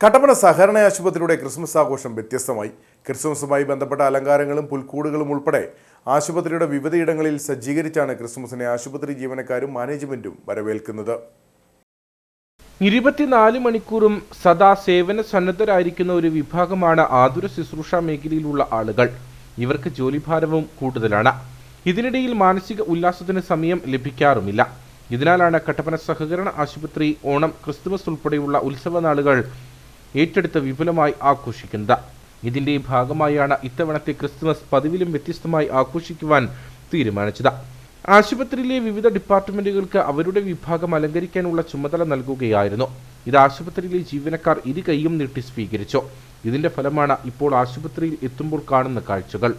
കട്ടപ്പന സഹകരണ ആശുപത്രിയുടെ ക്രിസ്മസ് ആഘോഷം വ്യത്യസ്തമായി. ക്രിസ്മസുമായി ബന്ധപ്പെട്ട അലങ്കാരങ്ങളും പുൽക്കൂടുകളും ഉൾപ്പെടെ ആശുപത്രിയുടെ വിവിധയിടങ്ങളിൽ സജ്ജീകരിച്ചാണ് ക്രിസ്മസിനെ ആശുപത്രി ജീവനക്കാരും മാനേജ്മെന്റും വരവേൽക്കുന്നത്. ഇരുപത്തിനാല് മണിക്കൂറും സദാ സേവന സന്നദ്ധരായിരിക്കുന്ന ഒരു വിഭാഗമാണ് ആതുര ശുശ്രൂഷ മേഖലയിലുള്ള ആളുകൾ. ഇവർക്ക് ജോലിഭാരവും കൂടുതലാണ്. ഇതിനിടയിൽ മാനസിക ഉല്ലാസത്തിന് സമയം ലഭിക്കാറുമില്ല. ഇതിനാലാണ് കട്ടപ്പന സഹകരണ ആശുപത്രി ഓണം ക്രിസ്തുമസ് ഉൾപ്പെടെയുള്ള ഉത്സവ നാളുകൾ ഏറ്റെടുത്ത് വിപുലമായി ആഘോഷിക്കുന്നത്. ഇതിന്റെ ഭാഗമായാണ് ഇത്തവണത്തെ ക്രിസ്മസ് പതിവിലും വ്യത്യസ്തമായി ആഘോഷിക്കുവാൻ തീരുമാനിച്ചത്. ആശുപത്രിയിലെ വിവിധ ഡിപ്പാർട്ട്മെന്റുകൾക്ക് അവരുടെ വിഭാഗം അലങ്കരിക്കാനുള്ള ചുമതല നൽകുകയായിരുന്നു. ഇത് ആശുപത്രിയിലെ ജീവനക്കാർ ഇരു കൈയും നീട്ടി സ്വീകരിച്ചു. ഇതിന്റെ ഫലമാണ് ഇപ്പോൾ ആശുപത്രിയിൽ എത്തുമ്പോൾ കാണുന്ന കാഴ്ചകൾ.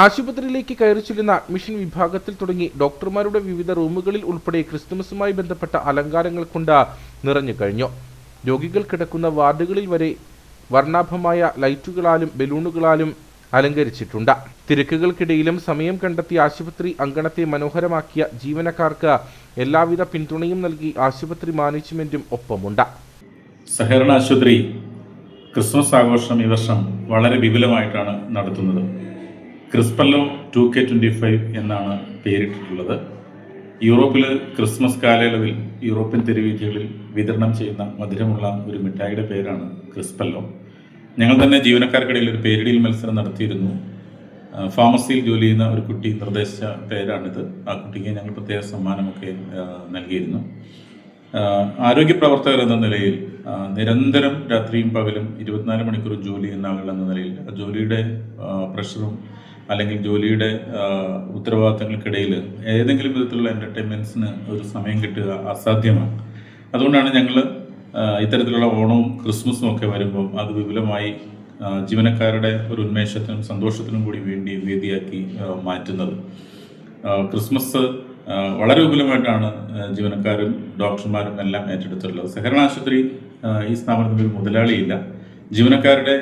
ആശുപത്രിയിലേക്ക് കയറി ചെല്ലുന്ന അഡ്മിഷൻ വിഭാഗത്തിൽ തുടങ്ങി ഡോക്ടർമാരുടെ വിവിധ റൂമുകളിൽ ഉൾപ്പെടെ ക്രിസ്തുമസുമായി ബന്ധപ്പെട്ട അലങ്കാരങ്ങൾ കൊണ്ട് നിറഞ്ഞു കഴിഞ്ഞു. രോഗികൾ കിടക്കുന്ന വാർഡുകളിൽ വരെ വർണാഭമായ ലൈറ്റുകളാലും ബലൂണുകളാലും അലങ്കരിച്ചിട്ടുണ്ട്. തിരക്കുകൾക്കിടയിലും സമയം കണ്ടെത്തി ആശുപത്രി അങ്കണത്തെ മനോഹരമാക്കിയ ജീവനക്കാർക്ക് എല്ലാവിധ പിന്തുണയും നൽകി ആശുപത്രി മാനേജ്മെന്റും ഒപ്പമുണ്ട്. സഹകരണ ആശുപത്രി ക്രിസ്മസ് ആഘോഷം ഈ വർഷം വളരെ വിപുലമായിട്ടാണ് നടത്തുന്നത്. ക്രിസ്പല്ലോ ടു കെ ട്വന്റി ഫൈവ് എന്നാണ് പേരിട്ടിട്ടുള്ളത്. യൂറോപ്പിൽ ക്രിസ്മസ് കാലയളവിൽ യൂറോപ്യൻ തെരുവീഥികളിൽ വിതരണം ചെയ്യുന്ന മധുരമുള്ള ഒരു മിഠായിയുടെ പേരാണ് ക്രിസ്പല്ലോ. ഞങ്ങൾ തന്നെ ജീവനക്കാർക്കിടയിൽ ഒരു പേരിടിയിൽ മത്സരം നടത്തിയിരുന്നു. ഫാർമസിയിൽ ജോലി ചെയ്യുന്ന ഒരു കുട്ടി നിർദ്ദേശിച്ച പേരാണിത്. ആ കുട്ടിക്ക് ഞങ്ങൾ പ്രത്യേക സമ്മാനമൊക്കെ നൽകിയിരുന്നു. ആരോഗ്യ പ്രവർത്തകർ എന്ന നിലയിൽ നിരന്തരം രാത്രിയും പകലും ഇരുപത്തിനാല് മണിക്കൂർ ജോലി ചെയ്യുന്ന ആളുകൾ എന്ന നിലയിൽ ജോലിയുടെ പ്രഷറും അല്ലെങ്കിൽ ജോലിയുടെ ഉത്തരവാദിത്തങ്ങൾക്കിടയിൽ ഏതെങ്കിലും വിധത്തിലുള്ള എന്റർടൈൻമെന്റ്സിന് ഒരു സമയം കിട്ടുക അസാധ്യമാണ്. അതുകൊണ്ടാണ് ഞങ്ങൾ ഇത്തരത്തിലുള്ള ഓണവും ക്രിസ്മസും ഒക്കെ വരുമ്പോൾ അത് വിപുലമായി ജീവനക്കാരുടെ ഒരു ഉന്മേഷത്തിനും സന്തോഷത്തിനും കൂടി വേണ്ടി വേദിയാക്കി മാറ്റുന്നത്. ക്രിസ്മസ് വളരെ വിപുലമായിട്ടാണ് ജീവനക്കാരും ഡോക്ടർമാരും എല്ലാം ഏറ്റെടുത്തിട്ടുള്ളത്. സഹകരണ ആശുപത്രി ഈ സ്ഥാപനത്തിൽ ഒരു മുതലാളിയില്ല. ജീവനക്കാരുടെ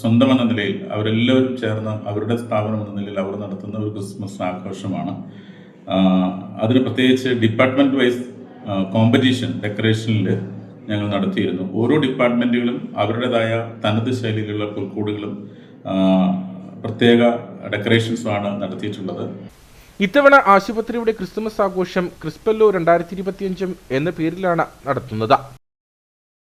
സ്വന്തം എന്ന നിലയിൽ അവരെല്ലാവരും ചേർന്ന് അവരുടെ സ്ഥാപനം എന്ന നിലയിൽ അവർ നടത്തുന്ന ഒരു ക്രിസ്മസ് ആഘോഷമാണ്. അതിന് പ്രത്യേകിച്ച് ഡിപ്പാർട്ട്മെന്റ് വൈസ് കോമ്പറ്റീഷൻ ഡെക്കറേഷനിൽ ഞങ്ങൾ നടത്തിയിരുന്നു. ഓരോ ഡിപ്പാർട്ട്മെന്റുകളും അവരുടേതായ തനത് ശൈലിയിലുള്ള പുൽക്കൂടുകളും പ്രത്യേക ഡെക്കറേഷൻസുമാണ് നടത്തിയിട്ടുള്ളത്. ഇത്തവണ ആശുപത്രിയുടെ ക്രിസ്മസ് ആഘോഷം ക്രിസ്പെല്ലോ രണ്ടായിരത്തി ഇരുപത്തിയഞ്ചും എന്ന പേരിലാണ് നടത്തുന്നത്.